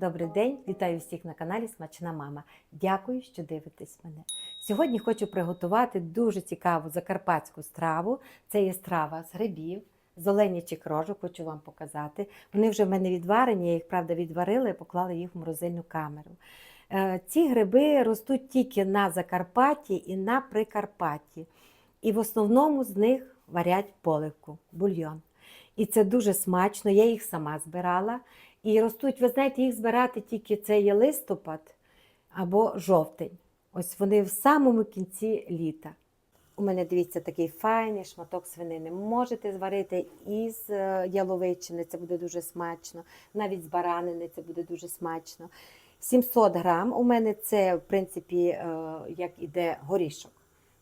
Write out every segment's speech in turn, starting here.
Добрий день, вітаю всіх на каналі Смачна Мама. Дякую, що дивитесь мене. Сьогодні хочу приготувати дуже цікаву закарпатську страву. Це є страва з грибів, з оленячих рожок, хочу вам показати. Вони вже в мене відварені, я їх правда відварила і поклала їх в морозильну камеру. Е, Ці гриби ростуть тільки на Закарпатті і на Прикарпатті. І в основному з них варять поливку, бульйон. І це дуже смачно. Я їх сама збирала. І ростуть, ви знаєте, їх збирати тільки це є листопад або жовтень. Ось вони в самому кінці літа. У мене дивіться такий файний шматок свинини. Можете зварити із е, яловичини, це буде дуже смачно, навіть з баранини це буде дуже смачно. 700 грам. У мене це, в принципі, е, як іде горішок.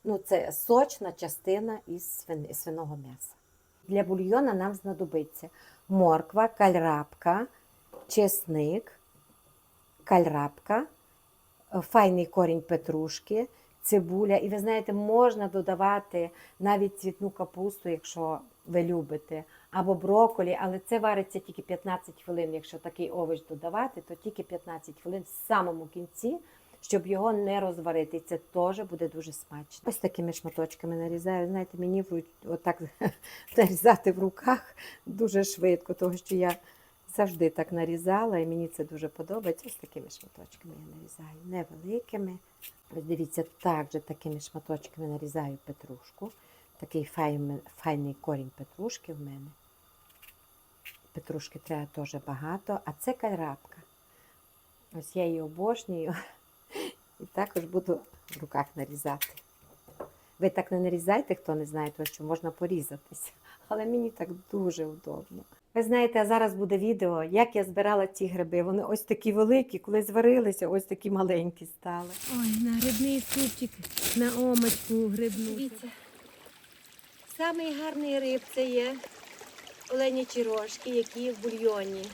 Ну, це сочна частина із свиного м'яса. Для бульйона нам знадобиться морква, кальрапка, чесник, кальрапка, е, файний корінь петрушки, цибуля. І ви знаєте, можна додавати навіть цвітну капусту, якщо ви любите, або броколі, але це вариться тільки 15 хвилин. Якщо такий овоч додавати, то тільки 15 хвилин в самому кінці, щоб його не розварити. І це теж буде дуже смачно. Ось такими шматочками нарізаю. Знаєте, мені в ру- отак нарізати в руках дуже швидко, тому що я завжди так нарізала, і мені це дуже подобається. Ось такими шматочками я нарізаю, невеликими. Ось дивіться, так же такими шматочками нарізаю петрушку. Такий файний, файний корінь петрушки в мене. Петрушки треба теж багато, а це кальрапка. Ось я її обожнюю. І також буду в руках нарізати. Ви так не нарізайте, хто не знає, тому що можна порізатися. Але мені так дуже удобно. Ви знаєте, а зараз буде відео, як я збирала ці гриби. Вони ось такі великі, коли зварилися, ось такі маленькі стали. Ой, на грибний супчик, на омочку грибну. Дивіться, самий гарний риб це є оленячі рожки, які в бульйоні.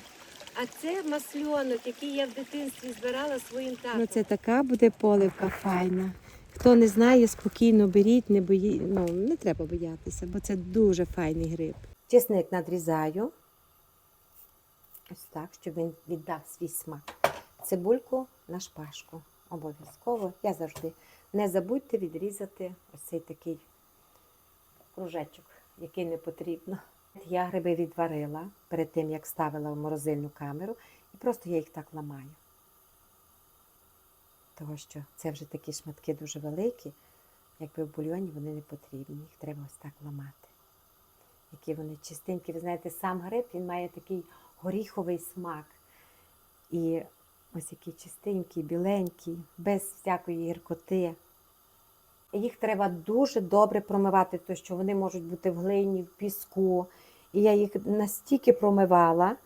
А це масльонок, який я в дитинстві збирала своїм татом. Ну, це така буде поливка файна. Хто не знає, спокійно беріть, не бої... ну, не треба боятися, бо це дуже файний гриб. Чесник надрізаю. Ось так, щоб він віддав свій смак. Цибульку на шпажку. Обов'язково. Я завжди. Не забудьте відрізати ось цей такий кружечок, який не потрібно. Я гриби відварила перед тим, як ставила в морозильну камеру, і просто я їх так ламаю. Тому що це вже такі шматки дуже великі, якби в бульйоні вони не потрібні. Їх треба ось так ламати які вони чистенькі. Ви знаєте, сам гриб він має такий горіховий смак. І ось які чистенькі, біленькі, без всякої гіркоти. Їх треба дуже добре промивати, тому що вони можуть бути в глині, в піску. І я їх настільки промивала,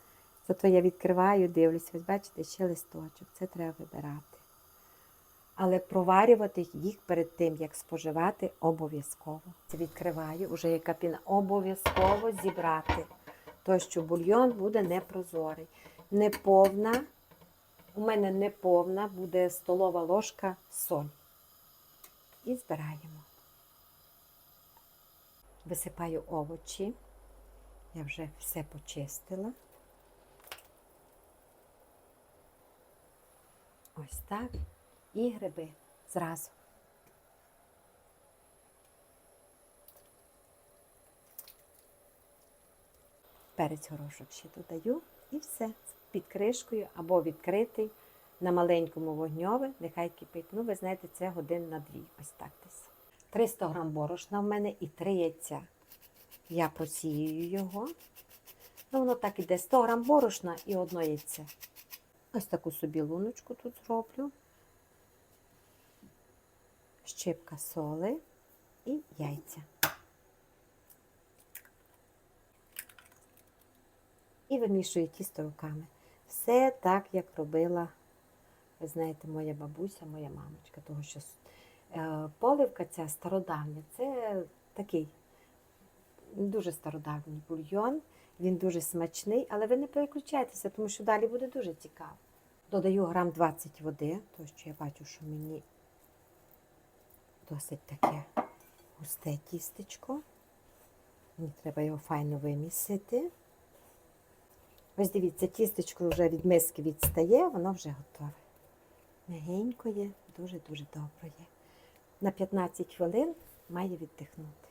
зато я відкриваю, дивлюся, ось бачите, ще листочок. Це треба вибирати. Але проварювати їх перед тим, як споживати, обов'язково. Це відкриваю, уже яка піна. Обов'язково зібрати. То, що бульйон буде непрозорий. Неповна, у мене неповна буде столова ложка соль. І збираємо. Висипаю овочі. Я вже все почистила. Ось так. І гриби зразу. Перець горошок ще додаю і все. Під кришкою або відкритий на маленькому вогньові, нехай кипить. Ну, ви знаєте, це годин на дві. Ось так десь. 300 грам борошна в мене і 3 яйця. Я просіюю його. Ну, воно так іде 100 грам борошна і одно яйце. Ось таку собі луночку тут зроблю. Щипка соли і яйця. І вимішую тісто руками. Все так, як робила, ви знаєте, моя бабуся, моя мамочка. Тому що е, поливка ця стародавня, це такий дуже стародавній бульйон. Він дуже смачний, але ви не переключайтеся, тому що далі буде дуже цікаво. Додаю грам 20 води, тому що я бачу, що мені досить таке густе тістечко. Мені треба його файно вимісити. Ось дивіться, тістечко вже від миски відстає, воно вже готове. Мягенько є, дуже-дуже добре є. На 15 хвилин має віддихнути.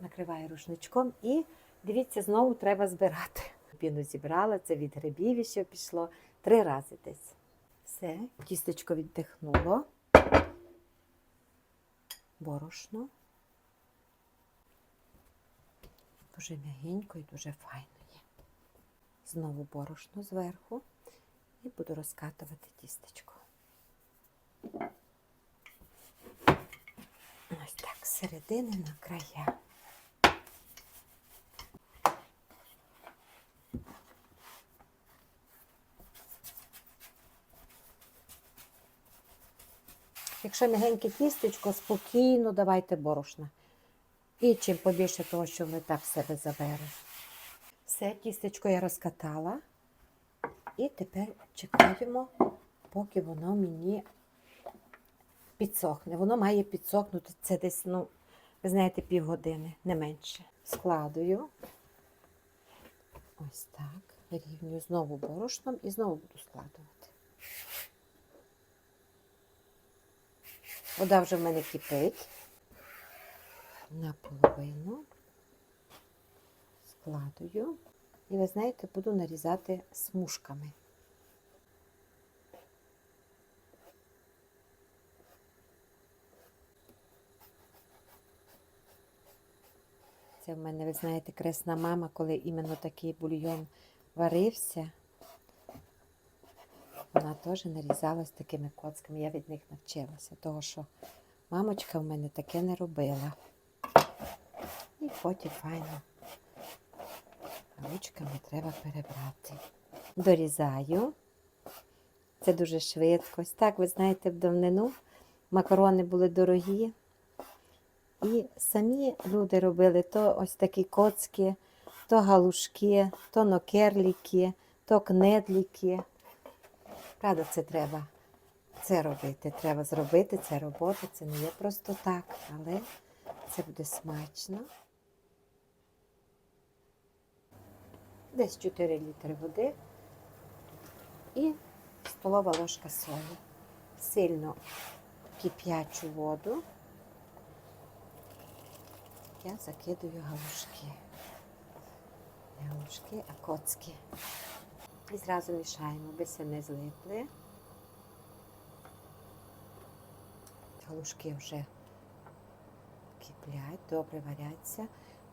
Накриваю рушничком і дивіться, знову треба збирати. Піну зібрала, це від грибів ще пішло три рази десь. Все, тістечко віддихнуло. Борошно. Дуже м'ягенько і дуже файно. Знову борошно зверху і буду розкатувати тістечко. Ось так, з середини на края. Якщо м'ягеньке тістечко, спокійно давайте борошна. І чим побільше того, що ми так себе заберемо. Все, тістечко я розкатала. І тепер чекаємо, поки воно мені підсохне. Воно має підсохнути. Це десь, ну, ви знаєте, півгодини, не менше. Складую. Ось так. Вирівнюю знову борошном і знову буду складувати. Вода вже в мене кипить. Наполовину складую. І ви знаєте, буду нарізати смужками. Це в мене, ви знаєте, кресна мама, коли іменно такий бульйон варився. Вона теж нарізалась такими коцками. Я від них навчилася, того що мамочка в мене таке не робила. І потім файно ручками треба перебрати. Дорізаю. Це дуже швидко. Ось так, ви знаєте, в давнину макарони були дорогі. І самі люди робили то ось такі коцки, то галушки, то нокерліки, то кнедліки. Правда, це треба це робити. Треба зробити, це робота, це не є просто так, але це буде смачно. Десь 4 літри води і столова ложка солі. Сильно кип'ячу воду я закидую галушки. Галушки, а коцки. І зразу мішаємо, аби се не злипли. Галушки вже киплять, добре варяться.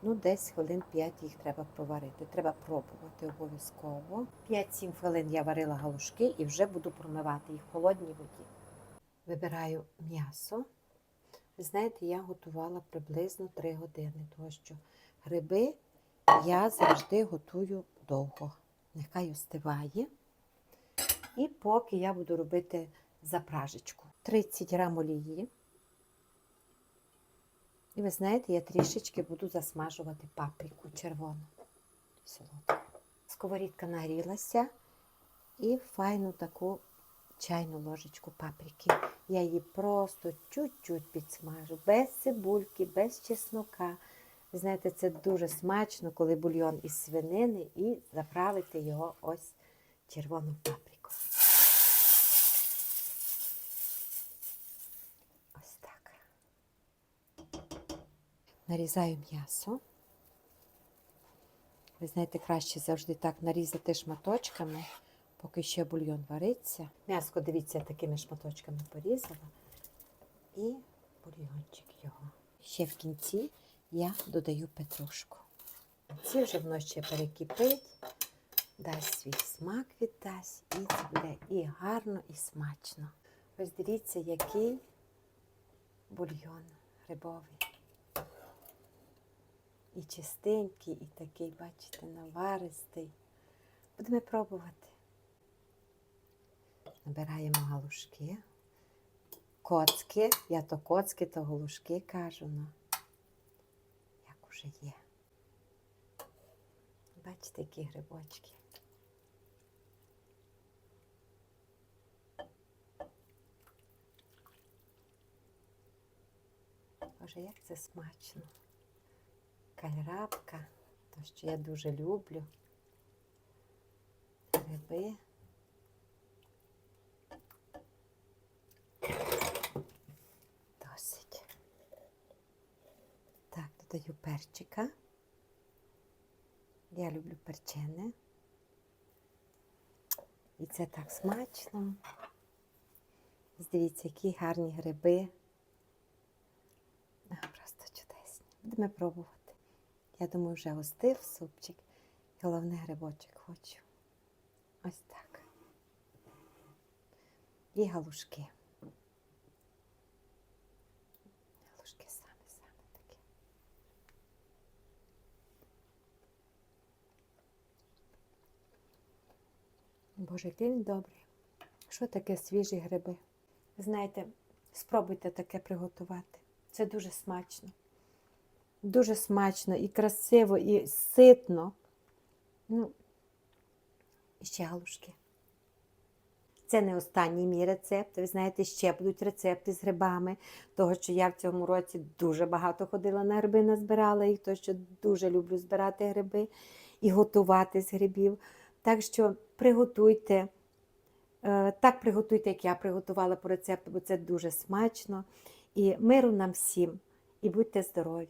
Ну, десь хвилин 5 їх треба проварити. Треба пробувати обов'язково. 5-7 хвилин я варила галушки і вже буду промивати їх в холодній воді. Вибираю м'ясо. Ви знаєте, я готувала приблизно 3 години, тому що гриби я завжди готую довго. Нехай остиває. І поки я буду робити запражечку. 30 грам олії. І ви знаєте, я трішечки буду засмажувати паприку червону. Солодку. Сковорідка нагрілася і файну таку чайну ложечку паприки. Я її просто чуть-чуть підсмажу, без цибульки, без чеснока. Ви знаєте, це дуже смачно, коли бульйон із свинини і заправити його ось червоною паприкою. Ось так. Нарізаю м'ясо. Ви знаєте, краще завжди так нарізати шматочками, поки ще бульйон вариться. М'яско, дивіться, такими шматочками порізала. І бульйончик його. Ще в кінці я додаю петрушку. Ці вже воно ще перекипить, дасть свій смак віддасть, і це буде і гарно, і смачно. Ось дивіться, який бульйон грибовий. І чистенький, і такий, бачите, наваристий. Будемо пробувати. Набираємо галушки, коцки. Я то коцки, то галушки кажу. Ну, як уже є. Бачите, які грибочки. Боже, як це смачно. Кальрабка, то, що я дуже люблю. гриби. Досить. Так, додаю перчика. Я люблю перчене. І це так смачно. Дивіться, які гарні гриби. Просто чудесні. Будемо пробувати. Я думаю, вже остив супчик. І головне грибочок хочу. Ось так. І галушки. Галушки саме-саме такі. Боже, він добрий. Що таке свіжі гриби? Знаєте, спробуйте таке приготувати. Це дуже смачно. Дуже смачно і красиво, і ситно. Ну, і ще галушки. Це не останній мій рецепт. Ви знаєте, ще будуть рецепти з грибами, того, що я в цьому році дуже багато ходила на гриби, назбирала їх, тому що дуже люблю збирати гриби і готувати з грибів. Так що приготуйте, е, так приготуйте, як я приготувала по рецепту, бо це дуже смачно. І миру нам всім, і будьте здорові!